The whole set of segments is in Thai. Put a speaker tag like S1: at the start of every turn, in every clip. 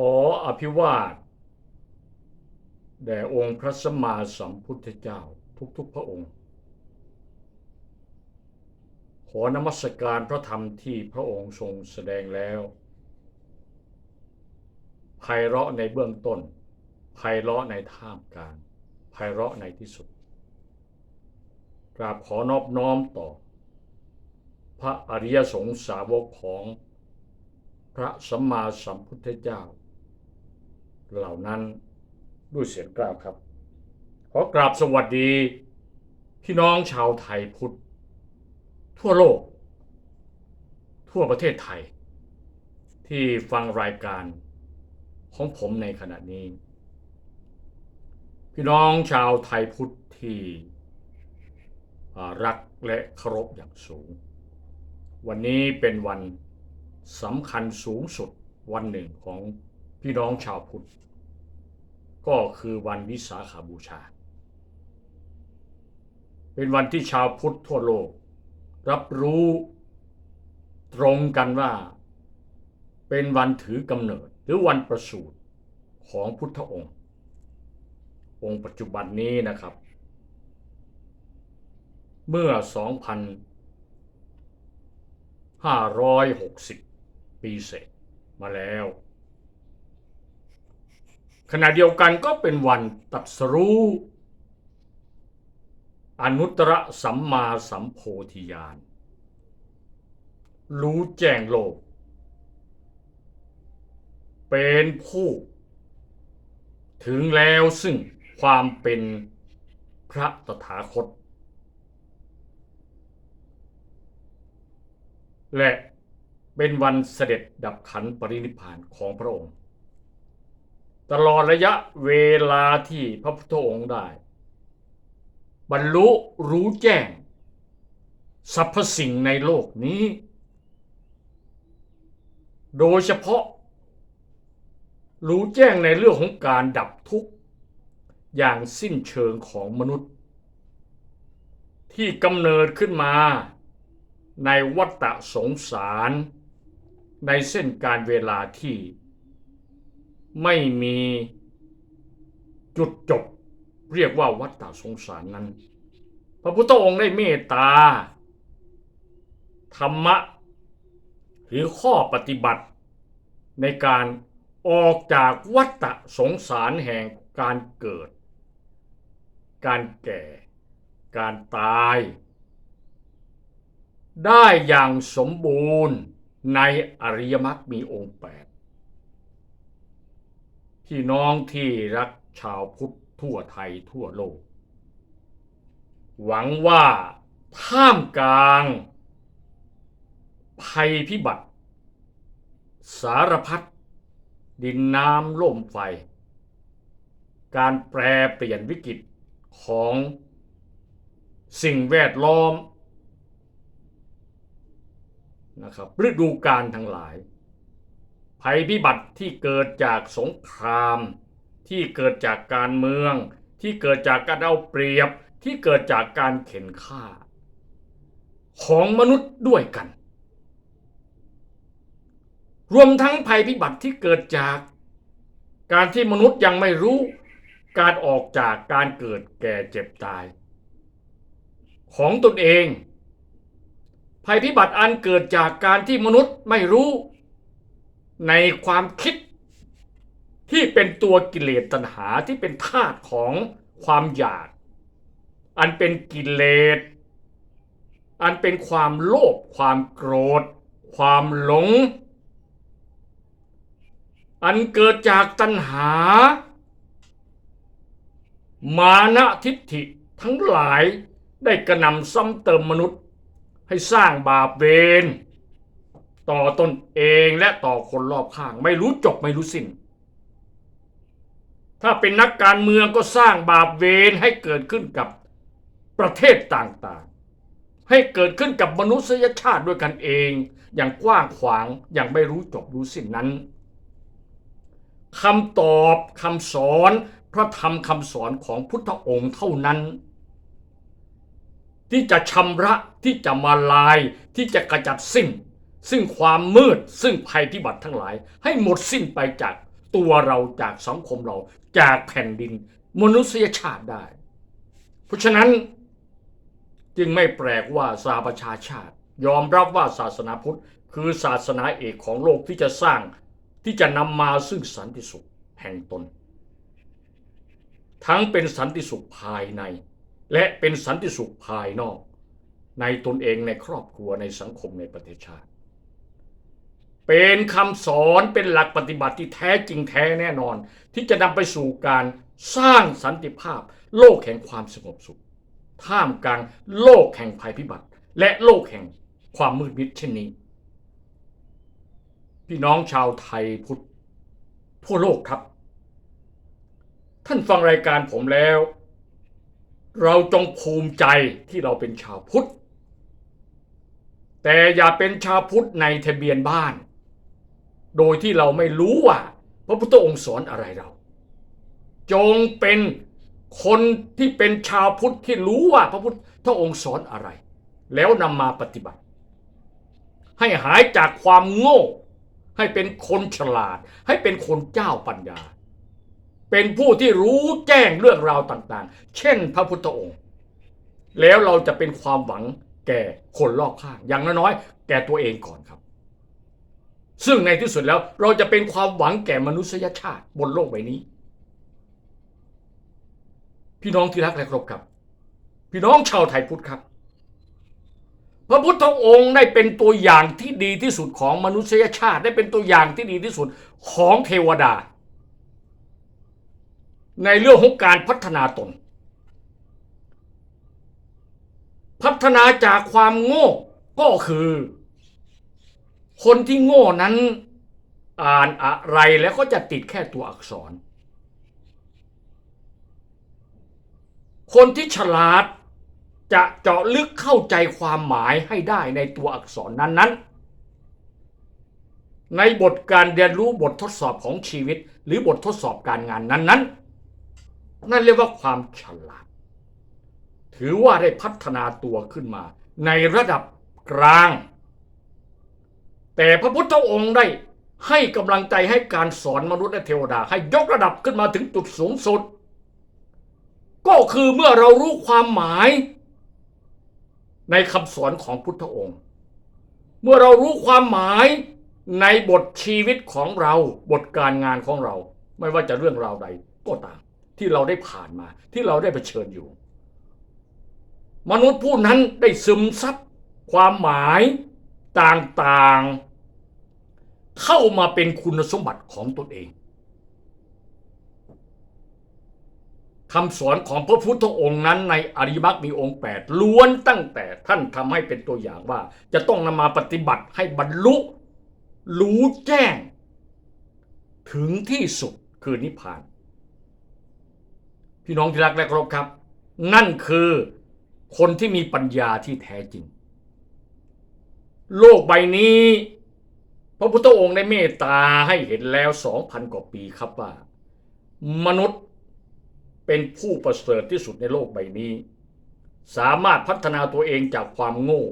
S1: ขออภิวาทแด่องค์พระสัมมาสัมพุทธเจ้าทุกๆพระองค์ ขอนมัสการพระธรรมที่พระองค์ทรงแสดงแล้วไพเราะในเบื้องต้นไพเราะในท่ามกลางไพเราะในที่สุด กราบขอนอบน้อมต่อ พระอริยสงสาวกของพระสัมมาสัมพุทธเจ้า เหล่านั้นด้วยเสียงกราบครับ ขอกราบสวัสดีพี่น้องชาวไทยพุทธ ทั่วโลก ทั่วประเทศไทย ที่ฟังรายการของผมในขณะนี้ พี่น้องชาวไทยพุทธที่รักและเคารพอย่างสูง วันนี้เป็นวันสำคัญสูงสุดวันหนึ่งของ พี่น้องชาวพุทธ ก็คือวันวิสาขาบูชา เป็นวันที่ชาวพุทธทั่วโลก รับรู้ตรงกันว่า เป็นวันถือกำเนิดหรือวันประสูติของพุทธองค์ องค์ปัจจุบันนี้นะครับ เมื่อ 2,560 ปีเศษมาแล้ว ขณะเดียวกันก็เป็นวันตรัสรู้อนุตตรสัมมาสัมโพธิญาณรู้แจ้งโลก เป็นผู้ ถึงแล้วซึ่งความเป็นพระตถาคต และเป็นวันเสด็จดับขันปรินิพานของพระองค์ ตลอดระยะเวลาที่พระพุทธองค์ได้ บรรลุรู้แจ้งสรรพสิ่งในโลกนี้ โดยเฉพาะ รู้แจ้งในเรื่องของการดับทุกข์ อย่างสิ้นเชิงของมนุษย์ ที่กำเนิดขึ้นมาในวัฏสงสาร ในเส้นการเวลาที่ ไม่มีจุดจบเรียกว่าวัฏฏสงสารนั้น พระพุทธองค์ได้เมตตา ธรรมะ หรือข้อปฏิบัติ ในการออกจากวัฏฏสงสารแห่งการเกิด การแก่ การตาย ได้อย่างสมบูรณ์ในอริยมรรคมีองค์แปด พี่น้องที่รักชาวพุทธทั่วไทยทั่วโลก หวังว่าท่ามกลาง ภัยพิบัติ สารพัดดินน้ำล่มไฟ การแปรเปลี่ยนวิกฤตของสิ่งแวดล้อมนะครับฤดูกาลทั้งหลาย ภัยพิบัติที่เกิดจากสงคราม ที่เกิดจากการเมือง ที่เกิดจากการเอาเปรียบที่เกิดจากการเข็นฆ่า ของมนุษย์ด้วยกัน รวมทั้งภัยพิบัติที่เกิดจาก การที่มนุษย์ยังไม่รู้การออกจากการเกิดแก่เจ็บตาย ของตนเอง ภัยพิบัติอันเกิดจากการที่มนุษย์ไม่รู้ ในความคิดที่เป็นตัวกิเลสตัณหาที่เป็นธาตุของความอยาก อันเป็นกิเลส อันเป็นความโลภความโกรธ ความหลง อันเกิดจากตัณหา มานะทิฏฐิทั้งหลายได้กระนำซ้ำเติมมนุษย์ให้สร้างบาปเวร ต่อตนเองและต่อคนรอบข้าง ไม่รู้จบไม่รู้สิ้น ถ้าเป็นนักการเมืองก็สร้างบาปเวรให้เกิดขึ้นกับประเทศต่างๆ ให้เกิดขึ้นกับมนุษยชาติด้วยกันเอง อย่างกว้างขวางอย่างไม่รู้จบรู้สิ้นนั้นคำตอบคำสอนพระธรรมคำสอนของพุทธองค์เท่านั้น ที่จะชำระที่จะมาลายที่จะกระจัดสิ้น ซึ่งความมืดซึ่งภัยพิบัติทั้งหลาย ให้หมดสิ้นไปจากตัวเราจากสังคมเราจากแผ่นดิน มนุษยชาติได้ เพราะฉะนั้นจึงไม่แปลกว่าสหประชาชาติ ยอมรับว่าศาสนาพุทธ คือศาสนาเอกของโลกที่จะสร้างที่จะนำมาซึ่งสันติสุขแห่งตน ทั้งเป็นสันติสุขภายใน และเป็นสันติสุขภายนอก ในตนเองในครอบครัวในสังคมในประเทศชาติ เป็นคำสอนเป็นหลักปฏิบัติที่แท้จริงแท้แน่นอน ที่จะนำไปสู่การสร้างสันติภาพ โลกแห่งความสงบสุข ท่ามกลางโลกแห่งภัยพิบัติ และโลกแห่งความมืดมิดเช่นนี้ พี่น้องชาวไทยพุทธทั่วโลกครับ ท่านฟังรายการผมแล้ว เราจงภูมิใจที่เราเป็นชาวพุทธแต่อย่าเป็นชาวพุทธในทะเบียนบ้าน โดยที่เราไม่รู้ว่า พระพุทธองค์สอนอะไรเรา จงเป็นคนที่เป็นชาวพุทธที่รู้ว่าพระพุทธองค์สอนอะไร แล้วนำมาปฏิบัติ ให้หายจากความโง่ ให้เป็นคนฉลาด ให้เป็นคนเจ้าปัญญา เป็นผู้ที่รู้แจ้งเรื่องราวต่างๆ เช่นพระพุทธองค์ แล้วเราจะเป็นความหวังแก่คนรอบข้าง อย่างน้อยๆแก่ตัวเองก่อนครับ ซึ่งในที่สุดแล้วเราจะเป็นความหวังแก่มนุษยชาติบนโลกใบนี้ พี่น้องที่รักและเคารพครับ พี่น้องชาวไทยพุทธครับ พระพุทธองค์ได้เป็นตัวอย่างที่ดีที่สุดของมนุษยชาติ ได้เป็นตัวอย่างที่ดีที่สุดของเทวดา ในเรื่องของการพัฒนาตน พัฒนาจากความโง่ก็คือ คนที่โง่นั้นอ่านอะไรแล้วก็จะติดแค่ตัวอักษร คนที่ฉลาดจะเจาะลึกเข้าใจความหมายให้ได้ในตัวอักษรนั้นๆ ในบทการเรียนรู้บททดสอบของชีวิต หรือบททดสอบการงานนั้นๆ นั่นเรียกว่าความฉลาด ถือว่าได้พัฒนาตัวขึ้นมา ในระดับกลาง แต่พระพุทธองค์ได้ให้กำลังใจให้การสอนมนุษย์และเทวดา ให้ยกระดับขึ้นมาถึงจุดสูงสุด ก็คือเมื่อเรารู้ความหมาย ในคำสอนของพุทธองค์ เมื่อเรารู้ความหมายในบทชีวิตของเราบทการงานของเรา ไม่ว่าจะเรื่องราวใดก็ตาม ที่เราได้ผ่านมา ที่เราได้เผชิญอยู่ มนุษย์ผู้นั้นได้ซึมซับความหมายต่างๆ เข้ามาเป็นคุณสมบัติของตนเองคำสอนของพระพุทธองค์นั้นในอริมรรคมีองค์ 8 ล้วนตั้งแต่ท่านทำให้เป็นตัวอย่างว่า จะต้องนำมาปฏิบัติให้บรรลุ รู้แจ้ง ถึงที่สุดคือนิพพาน พี่น้องที่รักและเคารพครับ นั่นคือคนที่มีปัญญาที่แท้จริง โลกใบนี้ พระพุทธองค์ได้เมตตาให้เห็นแล้วสองพันกว่าปีครับว่า มนุษย์เป็นผู้ประเสริฐที่สุดในโลกใบนี้ สามารถพัฒนาตัวเองจากความโง่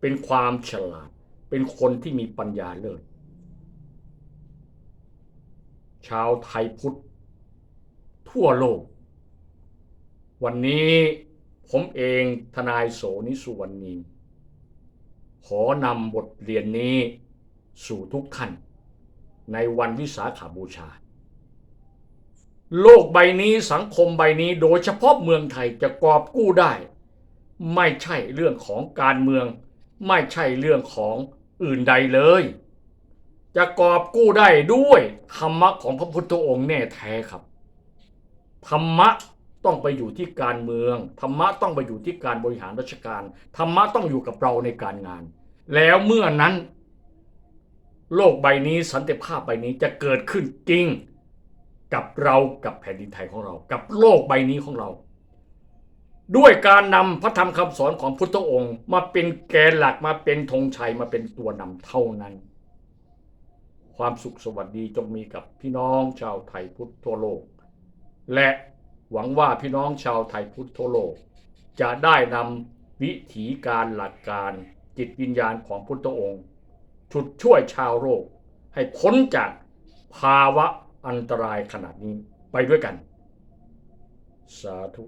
S1: เป็นความฉลาด เป็นคนที่มีปัญญาเลิศชาวไทยพุทธ ทั่วโลก วันนี้ผมเองทนายโสนิสุวรรณีขอนำบทเรียนนี้ สู่ทุกท่านในวันวิสาขาบูชา โลกใบนี้สังคมใบนี้โดยเฉพาะเมืองไทยจะกอบกู้ได้ ไม่ใช่เรื่องของการเมือง ไม่ใช่เรื่องของอื่นใดเลย จะกอบกู้ได้ด้วยธรรมะของพระพุทธองค์แน่แท้ครับธรรมะต้องไปอยู่ที่การเมืองธรรมะต้องไปอยู่ที่การบริหารราชการธรรมะต้องอยู่กับเราในการงาน แล้วเมื่อนั้น โลกใบนี้สันติภาพใบนี้จะเกิดขึ้นจริง กับเรากับแผ่นดินไทยของเรา กับโลกใบนี้ของเรา ด้วยการนำพระธรรมคำสอนของพุทธองค์ มาเป็นแกนหลักมาเป็นธงชัยมาเป็นตัวนำเท่านั้น ความสุขสวัสดีจงมีกับพี่น้องชาวไทยพุทธทั่วโลก และหวังว่าพี่น้องชาวไทยพุทธทั่วโลก จะได้นำวิถีการหลักการจิตวิญญาณของพุทธองค์ ชุดช่วยชาวโลกให้พ้นจากภาวะอันตรายขนาดนี้ไปด้วยกัน สาธุ